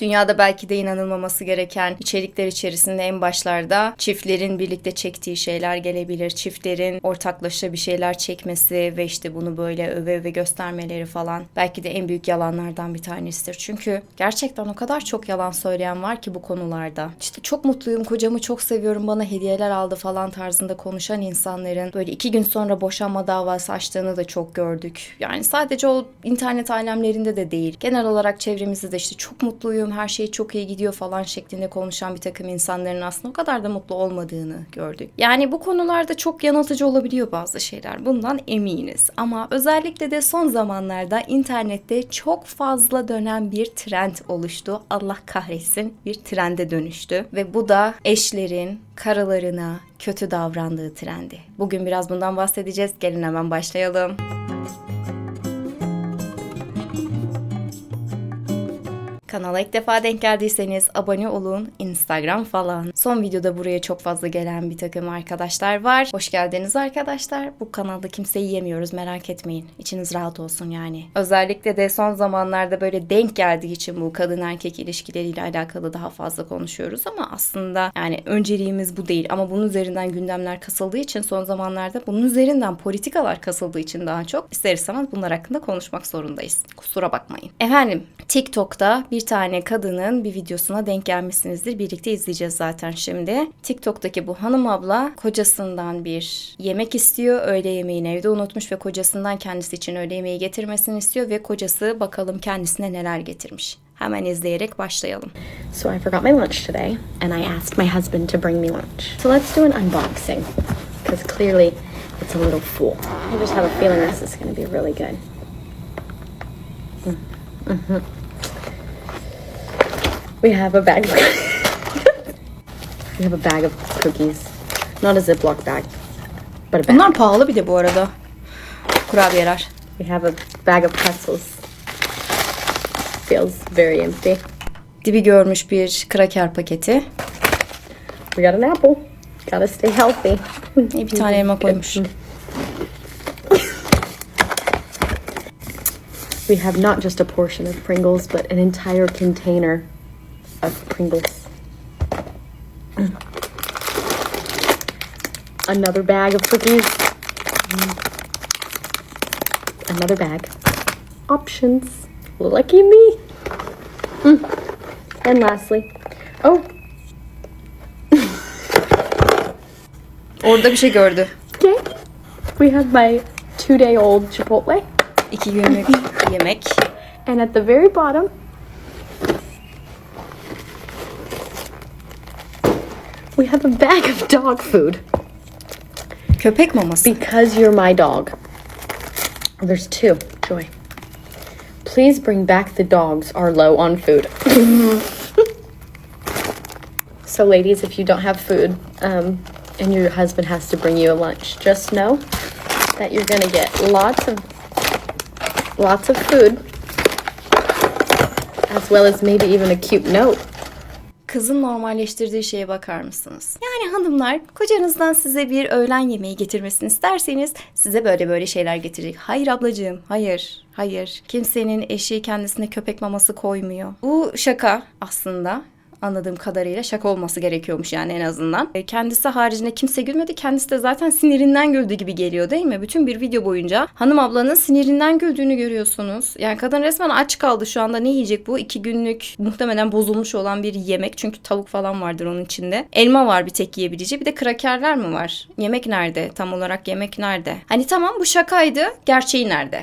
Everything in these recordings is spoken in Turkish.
Dünyada belki de inanılmaması gereken içerikler içerisinde en başlarda çiftlerin birlikte çektiği şeyler gelebilir. Çiftlerin ortaklaşa bir şeyler çekmesi ve işte bunu böyle öve öve göstermeleri falan belki de en büyük yalanlardan bir tanesidir. Çünkü gerçekten o kadar çok yalan söyleyen var ki bu konularda. İşte çok mutluyum, kocamı çok seviyorum, bana hediyeler aldı falan tarzında konuşan insanların böyle iki gün sonra boşanma davası açtığını da çok gördük. Yani sadece o internet alemlerinde de değil. Genel olarak çevremizde de işte çok mutluyum, her şey çok iyi gidiyor falan şeklinde konuşan bir takım insanların aslında o kadar da mutlu olmadığını gördük. Yani bu konularda çok yanıltıcı olabiliyor bazı şeyler. Bundan eminiz. Ama özellikle de son zamanlarda internette çok fazla dönen bir trend oluştu. Allah kahretsin bir trende dönüştü. Ve bu da eşlerin karılarına kötü davrandığı trendi. Bugün biraz bundan bahsedeceğiz. Gelin hemen başlayalım. Kanala ilk defa denk geldiyseniz abone olun, Instagram falan. Son videoda buraya çok fazla gelen bir takım arkadaşlar var. Hoş geldiniz arkadaşlar. Bu kanalda kimseyi yemiyoruz merak etmeyin. İçiniz rahat olsun yani. Özellikle de son zamanlarda böyle denk geldiği için bu kadın erkek ilişkileriyle alakalı daha fazla konuşuyoruz ama aslında yani önceliğimiz bu değil. Ama bunun üzerinden gündemler kasıldığı için son zamanlarda bunun üzerinden politikalar kasıldığı için daha çok ister istemez bunlar hakkında konuşmak zorundayız. Kusura bakmayın. Efendim TikTok'ta bir tane kadının bir videosuna denk gelmişsinizdir. Birlikte izleyeceğiz zaten şimdi. TikTok'taki bu hanım abla kocasından bir yemek istiyor. Öğle yemeğini evde unutmuş ve kocasından kendisi için öğle yemeği getirmesini istiyor ve kocası bakalım kendisine neler getirmiş. Hemen izleyerek başlayalım. So I forgot my lunch today, and I asked my husband to bring me lunch. So let's do an unboxing, because clearly it's a little full. I just have a feeling this is going to be really good. Mm. We have a bag. we have a bag of cookies, not a Ziploc bag, but a bag. Bunlar pahalı bir de bu arada. Kurabiyeler. We have a bag of pretzels. Feels very empty. Dibi görmüş bir kraker paketi. We got an apple. Gotta stay healthy. İyi bir tane elma koymuş. We have not just a portion of Pringles, but an entire container of Pringles. Another bag of cookies. Another bag. Options. Lucky me. Mm. And lastly, oh, Orada bir şey gördü. okay. We have my two day old Chipotle. İki günlük yemek. And at the very bottom, we have a bag of dog food Köpek maması. because you're my dog. There's two, Joy. Please bring back the dogs are low on food. so, ladies, if you don't have food um, and your husband has to bring you a lunch, just know that you're gonna get lots of lots of food as well as maybe even a cute note. Kızın normalleştirdiği şeye bakar mısınız? Yani hanımlar kocanızdan size bir öğlen yemeği getirmesini isterseniz size böyle böyle şeyler getirecek. Hayır ablacığım, hayır, hayır. Kimsenin eşi kendisine köpek maması koymuyor. Bu şaka aslında anladığım kadarıyla şaka olması gerekiyormuş yani en azından. E, Kendisi haricinde kimse gülmedi. Kendisi de zaten sinirinden güldü gibi geliyor değil mi? Bütün bir video boyunca hanım ablanın sinirinden güldüğünü görüyorsunuz. Yani kadın resmen aç kaldı şu anda. Ne yiyecek bu? İki günlük muhtemelen bozulmuş olan bir yemek. Çünkü tavuk falan vardır onun içinde. Elma var bir tek yiyebileceği. Bir de krakerler mi var? Yemek nerede? Tam olarak yemek nerede? Hani tamam bu şakaydı. Gerçeği nerede?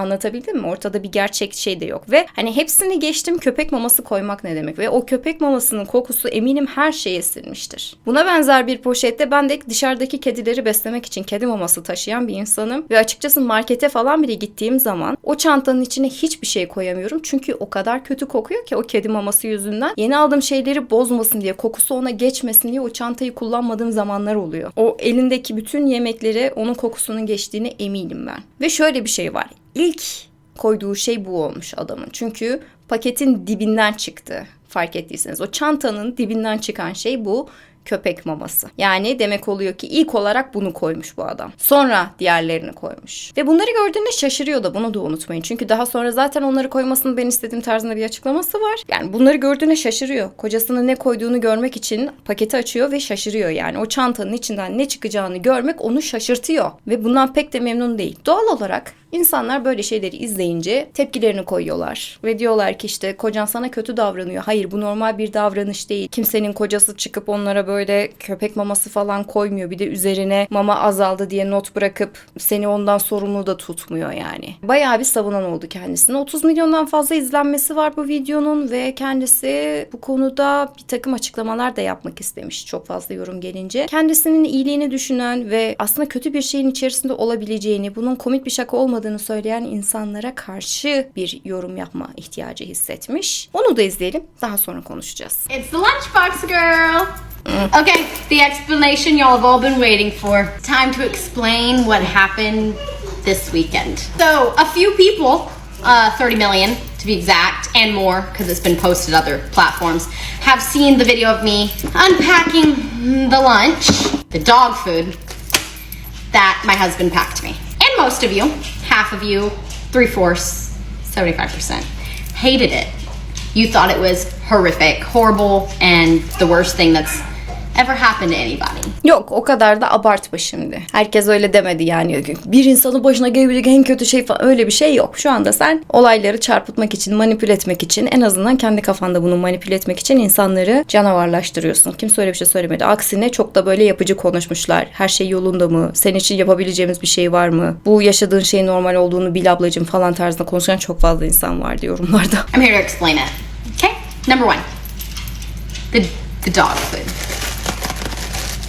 Anlatabildim mi? Ortada bir gerçek şey de yok. Ve hani hepsini geçtim köpek maması koymak ne demek? Ve o köpek mamasının kokusu eminim her şeye sinmiştir. Buna benzer bir poşette ben de dışarıdaki kedileri beslemek için kedi maması taşıyan bir insanım. Ve açıkçası markete falan bile gittiğim zaman o çantanın içine hiçbir şey koyamıyorum. Çünkü o kadar kötü kokuyor ki o kedi maması yüzünden. Yeni aldığım şeyleri bozmasın diye, kokusu ona geçmesin diye o çantayı kullanmadığım zamanlar oluyor. O elindeki bütün yemekleri onun kokusunun geçtiğine eminim ben. Ve şöyle bir şey var. İlk koyduğu şey bu olmuş adamın. Çünkü paketin dibinden çıktı fark ettiyseniz. O çantanın dibinden çıkan şey bu. Köpek maması. Yani demek oluyor ki ilk olarak bunu koymuş bu adam. Sonra diğerlerini koymuş. Ve bunları gördüğünde şaşırıyor da bunu da unutmayın. Çünkü daha sonra zaten onları koymasını ben istediğim tarzında bir açıklaması var. Yani bunları gördüğünde şaşırıyor. Kocasının ne koyduğunu görmek için paketi açıyor ve şaşırıyor. Yani o çantanın içinden ne çıkacağını görmek onu şaşırtıyor. Ve bundan pek de memnun değil. Doğal olarak İnsanlar böyle şeyleri izleyince tepkilerini koyuyorlar. Ve diyorlar ki işte kocan sana kötü davranıyor. Hayır bu normal bir davranış değil. Kimsenin kocası çıkıp onlara böyle köpek maması falan koymuyor. Bir de üzerine mama azaldı diye not bırakıp seni ondan sorumlu da tutmuyor yani. Bayağı bir savunan oldu kendisine. 30 milyondan fazla izlenmesi var bu videonun ve kendisi bu konuda bir takım açıklamalar da yapmak istemiş. Çok fazla yorum gelince. Kendisinin iyiliğini düşünen ve aslında kötü bir şeyin içerisinde olabileceğini, bunun komik bir şaka olmadığını söyleyen insanlara karşı bir yorum yapma ihtiyacı hissetmiş. Onu da izleyelim. Daha sonra konuşacağız. It's the lunchbox girl. Okay, the explanation y'all have all been waiting for. Time to explain what happened this weekend. So, a few people, uh, 30 million to be exact, and more because it's been posted other platforms, have seen the video of me unpacking the lunch, the dog food that my husband packed me. And most of you, half of you, three fourths, 75%, hated it. You thought it was horrific, horrible, and the worst thing that's ever happened to anybody. Yok o kadar da abartma şimdi. Herkes öyle demedi yani. Bir insanın başına gelebilecek en kötü şey falan öyle bir şey yok. Şu anda sen olayları çarpıtmak için, manipüle etmek için en azından kendi kafanda bunu manipüle etmek için insanları canavarlaştırıyorsun. Kimse öyle bir şey söylemedi. Aksine çok da böyle yapıcı konuşmuşlar. Her şey yolunda mı? Senin için yapabileceğimiz bir şey var mı? Bu yaşadığın şeyin normal olduğunu bil ablacığım falan tarzında konuşan çok fazla insan vardı yorumlarda. I'm here to explain it. Okay, number one the, the dog food.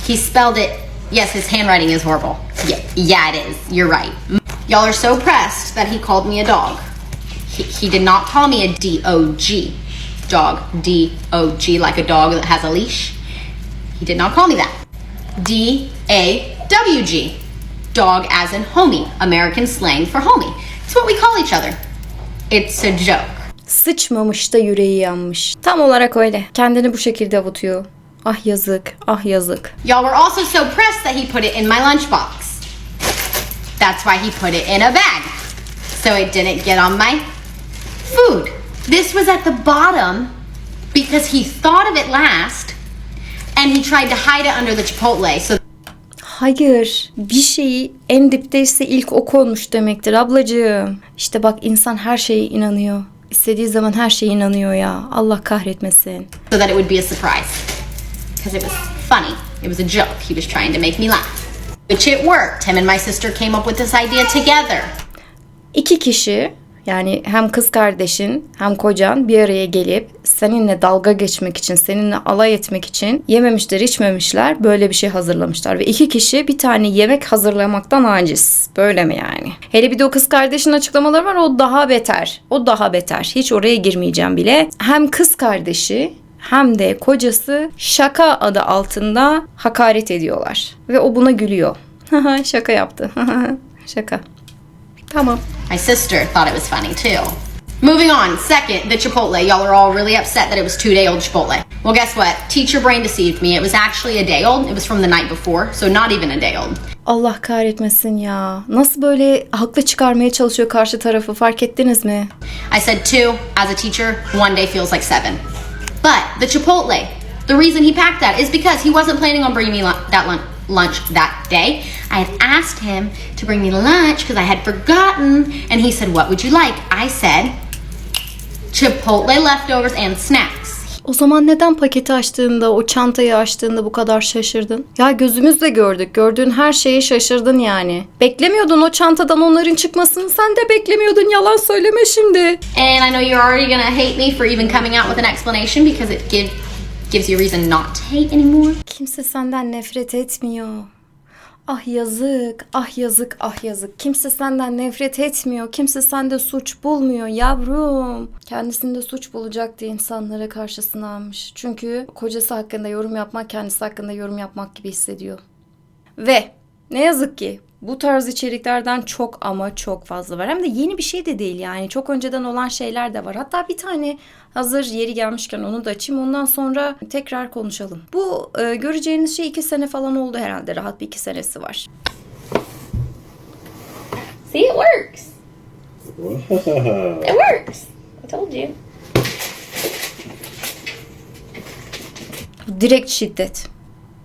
He spelled it, yes, his handwriting is horrible. Yeah, yeah, it is. You're right. Y'all are so pressed that he called me a dog. He, he did not call me a D O G. Dog. D O G, like a dog that has a leash. He did not call me that. D A W G. Dog as in homie. American slang for homie. It's what we call each other. It's a joke. Sıçmamış da yüreği yanmış. Tam olarak öyle. Kendini bu şekilde avutuyor. Ah yazık, ah yazık. Y'all were also so pressed that he put it in my lunchbox. That's why he put it in a bag. So it didn't get on my food. This was at the bottom because he thought of it last and he tried to hide it under the chipotle. So Hayır, bir şeyi en dipteyse ilk o konmuş demektir ablacığım. İşte bak insan her şeye inanıyor. İstediği zaman her şeye inanıyor ya. Allah kahretmesin. so that it would be a surprise. Because it was funny. It was a joke. He was trying to make me laugh. Which it worked. Him and my sister came up with this idea together. İki kişi yani hem kız kardeşin hem kocan bir araya gelip seninle dalga geçmek için, seninle alay etmek için yememişler, içmemişler, böyle bir şey hazırlamışlar. Ve iki kişi bir tane yemek hazırlamaktan aciz. Böyle mi yani? Hele bir de o kız kardeşin açıklamaları var o daha beter. O daha beter. Hiç oraya girmeyeceğim bile. Hem kız kardeşi hem de kocası şaka adı altında hakaret ediyorlar. Ve o buna gülüyor. şaka yaptı. şaka. Tamam. My sister thought it was funny too. Moving on, second, the Chipotle. Y'all are all really upset that it was two day old Chipotle. Well, guess what? Teacher brain deceived me. It was actually a day old. It was from the night before, so not even a day old. Allah kahretmesin ya. Nasıl böyle haklı çıkarmaya çalışıyor karşı tarafı fark ettiniz mi? I said two. As a teacher, one day feels like seven. But the Chipotle, the reason he packed that is because he wasn't planning on bringing me that lun- lunch that day. I had asked him to bring me lunch because I had forgotten, and he said, What would you like? I said, Chipotle leftovers and snacks. O zaman neden paketi açtığında, o çantayı açtığında bu kadar şaşırdın? Ya gözümüzle gördük. Gördüğün her şeye şaşırdın yani. Beklemiyordun o çantadan onların çıkmasını. Sen de beklemiyordun. Yalan söyleme şimdi. And I know you're already gonna hate me for even coming out with an explanation because it give, gives you a reason not to hate anymore. Kimse senden nefret etmiyor. Ah yazık, ah yazık, ah yazık. Kimse senden nefret etmiyor. Kimse sende suç bulmuyor yavrum. Kendisinde suç bulacak diye insanlara karşısına almış. Çünkü kocası hakkında yorum yapmak kendisi hakkında yorum yapmak gibi hissediyor. Ve ne yazık ki Bu tarz içeriklerden çok ama çok fazla var. Hem de yeni bir şey de değil yani. Çok önceden olan şeyler de var. Hatta bir tane hazır yeri gelmişken onu da açayım. Ondan sonra tekrar konuşalım. Bu e, göreceğiniz şey iki sene falan oldu herhalde. Rahat bir iki senesi var. See, it works. It works. I told you. Direkt şiddet.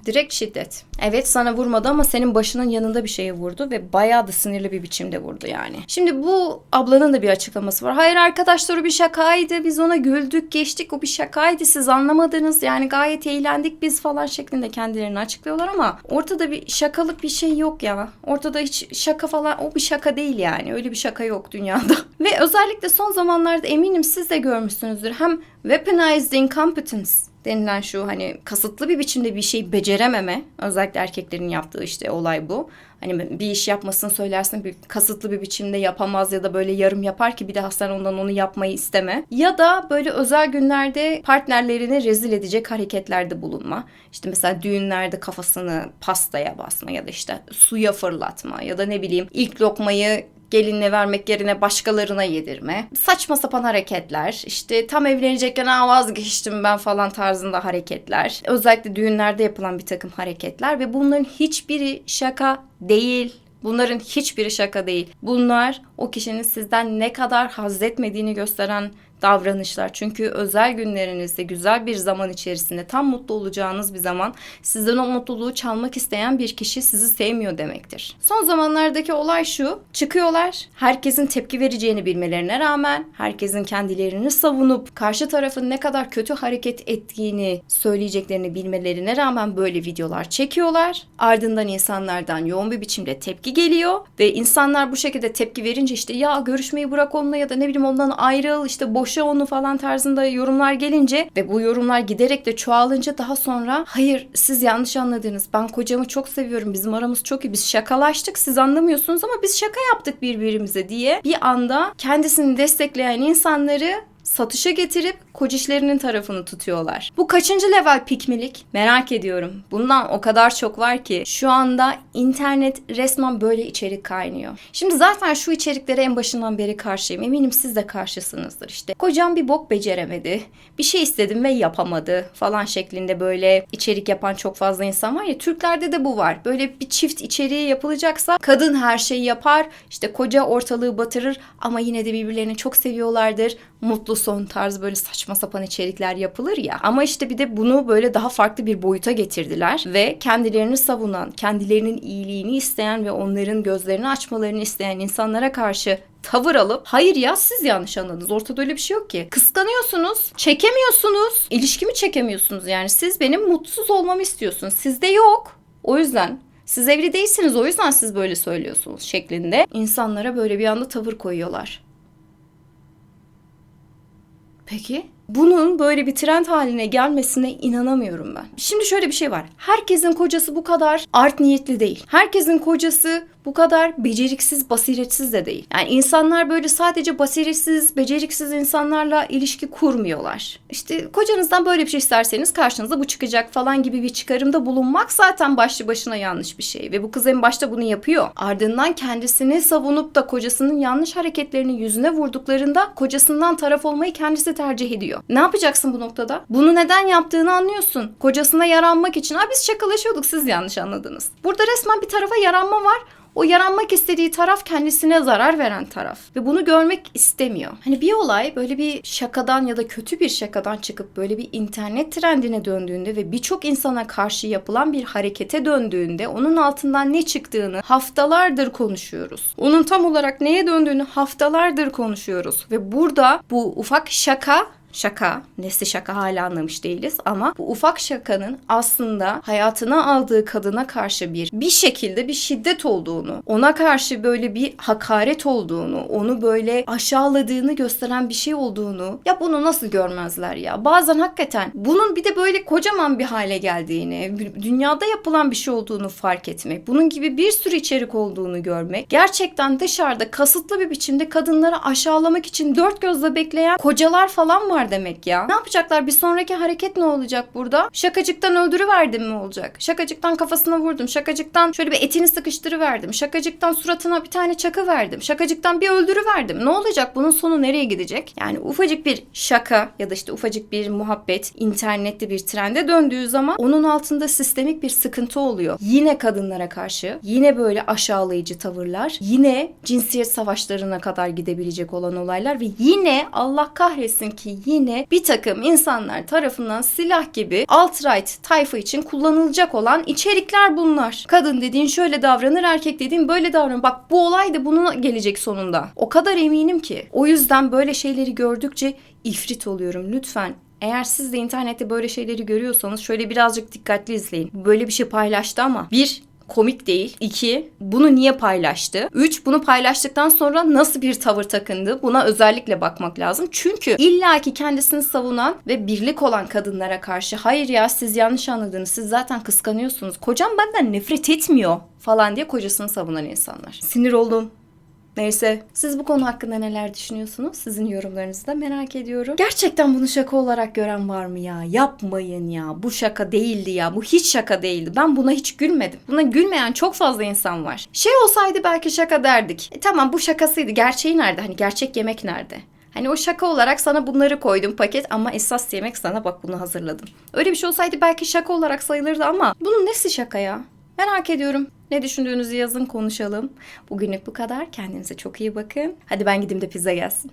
Direkt şiddet. Evet sana vurmadı ama senin başının yanında bir şeye vurdu ve bayağı da sinirli bir biçimde vurdu yani. Şimdi bu ablanın da bir açıklaması var. Hayır arkadaşlar o bir şakaydı. Biz ona güldük geçtik. O bir şakaydı. Siz anlamadınız. Yani gayet eğlendik biz falan şeklinde kendilerini açıklıyorlar ama ortada bir şakalık bir şey yok ya. Ortada hiç şaka falan o bir şaka değil yani. Öyle bir şaka yok dünyada. ve özellikle son zamanlarda eminim siz de görmüşsünüzdür. Hem weaponized incompetence denilen şu hani kasıtlı bir biçimde bir şey becerememe özellikle erkeklerin yaptığı işte olay bu. Hani bir iş yapmasını söylersin bir kasıtlı bir biçimde yapamaz ya da böyle yarım yapar ki bir daha sen ondan onu yapmayı isteme. Ya da böyle özel günlerde partnerlerini rezil edecek hareketlerde bulunma. İşte mesela düğünlerde kafasını pastaya basma ya da işte suya fırlatma ya da ne bileyim ilk lokmayı gelinle vermek yerine başkalarına yedirme. Saçma sapan hareketler. işte tam evlenecekken Aa, vazgeçtim ben falan tarzında hareketler. Özellikle düğünlerde yapılan bir takım hareketler ve bunların hiçbiri şaka değil. Bunların hiçbiri şaka değil. Bunlar o kişinin sizden ne kadar haz etmediğini gösteren davranışlar. Çünkü özel günlerinizde güzel bir zaman içerisinde tam mutlu olacağınız bir zaman sizden o mutluluğu çalmak isteyen bir kişi sizi sevmiyor demektir. Son zamanlardaki olay şu. Çıkıyorlar. Herkesin tepki vereceğini bilmelerine rağmen herkesin kendilerini savunup karşı tarafın ne kadar kötü hareket ettiğini söyleyeceklerini bilmelerine rağmen böyle videolar çekiyorlar. Ardından insanlardan yoğun bir biçimde tepki geliyor ve insanlar bu şekilde tepki verince işte ya görüşmeyi bırak onunla ya da ne bileyim ondan ayrıl işte boşa onu falan tarzında yorumlar gelince ve bu yorumlar giderek de çoğalınca daha sonra hayır siz yanlış anladınız. Ben kocamı çok seviyorum. Bizim aramız çok iyi. Biz şakalaştık. Siz anlamıyorsunuz ama biz şaka yaptık birbirimize. diye bir anda kendisini destekleyen insanları satışa getirip kocişlerinin tarafını tutuyorlar. Bu kaçıncı level pikmilik? Merak ediyorum. Bundan o kadar çok var ki şu anda internet resmen böyle içerik kaynıyor. Şimdi zaten şu içeriklere en başından beri karşıyım. Eminim siz de karşısınızdır işte. Kocam bir bok beceremedi. Bir şey istedim ve yapamadı falan şeklinde böyle içerik yapan çok fazla insan var ya. Türklerde de bu var. Böyle bir çift içeriği yapılacaksa kadın her şeyi yapar. işte koca ortalığı batırır ama yine de birbirlerini çok seviyorlardır. Mutlu son tarz böyle saçma sapan içerikler yapılır ya. Ama işte bir de bunu böyle daha farklı bir boyuta getirdiler ve kendilerini savunan, kendilerinin iyiliğini isteyen ve onların gözlerini açmalarını isteyen insanlara karşı tavır alıp hayır ya siz yanlış anladınız. Ortada öyle bir şey yok ki. Kıskanıyorsunuz, çekemiyorsunuz. İlişkimi çekemiyorsunuz yani. Siz benim mutsuz olmamı istiyorsunuz. Sizde yok. O yüzden siz evli değilsiniz o yüzden siz böyle söylüyorsunuz şeklinde insanlara böyle bir anda tavır koyuyorlar. Peki bunun böyle bir trend haline gelmesine inanamıyorum ben. Şimdi şöyle bir şey var. Herkesin kocası bu kadar art niyetli değil. Herkesin kocası bu kadar beceriksiz, basiretsiz de değil. Yani insanlar böyle sadece basiretsiz, beceriksiz insanlarla ilişki kurmuyorlar. İşte kocanızdan böyle bir şey isterseniz karşınıza bu çıkacak falan gibi bir çıkarımda bulunmak zaten başlı başına yanlış bir şey. Ve bu kız en başta bunu yapıyor. Ardından kendisini savunup da kocasının yanlış hareketlerini yüzüne vurduklarında kocasından taraf olmayı kendisi tercih ediyor. Ne yapacaksın bu noktada? Bunu neden yaptığını anlıyorsun. Kocasına yaranmak için. Ha biz şakalaşıyorduk siz yanlış anladınız. Burada resmen bir tarafa yaranma var. O yaranmak istediği taraf kendisine zarar veren taraf. Ve bunu görmek istemiyor. Hani bir olay böyle bir şakadan ya da kötü bir şakadan çıkıp böyle bir internet trendine döndüğünde ve birçok insana karşı yapılan bir harekete döndüğünde onun altından ne çıktığını haftalardır konuşuyoruz. Onun tam olarak neye döndüğünü haftalardır konuşuyoruz. Ve burada bu ufak şaka şaka, nesli şaka hala anlamış değiliz ama bu ufak şakanın aslında hayatına aldığı kadına karşı bir bir şekilde bir şiddet olduğunu, ona karşı böyle bir hakaret olduğunu, onu böyle aşağıladığını gösteren bir şey olduğunu ya bunu nasıl görmezler ya? Bazen hakikaten bunun bir de böyle kocaman bir hale geldiğini, dünyada yapılan bir şey olduğunu fark etmek, bunun gibi bir sürü içerik olduğunu görmek, gerçekten dışarıda kasıtlı bir biçimde kadınları aşağılamak için dört gözle bekleyen kocalar falan var yapıyorlar demek ya. Ne yapacaklar? Bir sonraki hareket ne olacak burada? Şakacıktan öldürüverdim mi olacak? Şakacıktan kafasına vurdum. Şakacıktan şöyle bir etini sıkıştırıverdim. Şakacıktan suratına bir tane çakı verdim. Şakacıktan bir öldürüverdim. Ne olacak? Bunun sonu nereye gidecek? Yani ufacık bir şaka ya da işte ufacık bir muhabbet internette bir trende döndüğü zaman onun altında sistemik bir sıkıntı oluyor. Yine kadınlara karşı, yine böyle aşağılayıcı tavırlar, yine cinsiyet savaşlarına kadar gidebilecek olan olaylar ve yine Allah kahretsin ki yine bir takım insanlar tarafından silah gibi alt-right tayfa için kullanılacak olan içerikler bunlar. Kadın dediğin şöyle davranır, erkek dediğin böyle davranır. Bak bu olay da bunun gelecek sonunda. O kadar eminim ki. O yüzden böyle şeyleri gördükçe ifrit oluyorum. Lütfen eğer siz de internette böyle şeyleri görüyorsanız şöyle birazcık dikkatli izleyin. Böyle bir şey paylaştı ama bir komik değil. 2. Bunu niye paylaştı? 3. Bunu paylaştıktan sonra nasıl bir tavır takındı? Buna özellikle bakmak lazım. Çünkü illaki kendisini savunan ve birlik olan kadınlara karşı hayır ya siz yanlış anladınız. Siz zaten kıskanıyorsunuz. Kocam benden nefret etmiyor falan diye kocasını savunan insanlar. Sinir oldum. Neyse siz bu konu hakkında neler düşünüyorsunuz? Sizin yorumlarınızı da merak ediyorum. Gerçekten bunu şaka olarak gören var mı ya? Yapmayın ya. Bu şaka değildi ya. Bu hiç şaka değildi. Ben buna hiç gülmedim. Buna gülmeyen çok fazla insan var. Şey olsaydı belki şaka derdik. E, tamam bu şakasıydı. Gerçeği nerede? Hani gerçek yemek nerede? Hani o şaka olarak sana bunları koydum paket ama esas yemek sana bak bunu hazırladım. Öyle bir şey olsaydı belki şaka olarak sayılırdı ama bunun nesi şaka ya? Merak ediyorum. Ne düşündüğünüzü yazın konuşalım. Bugünlük bu kadar. Kendinize çok iyi bakın. Hadi ben gideyim de pizza gelsin.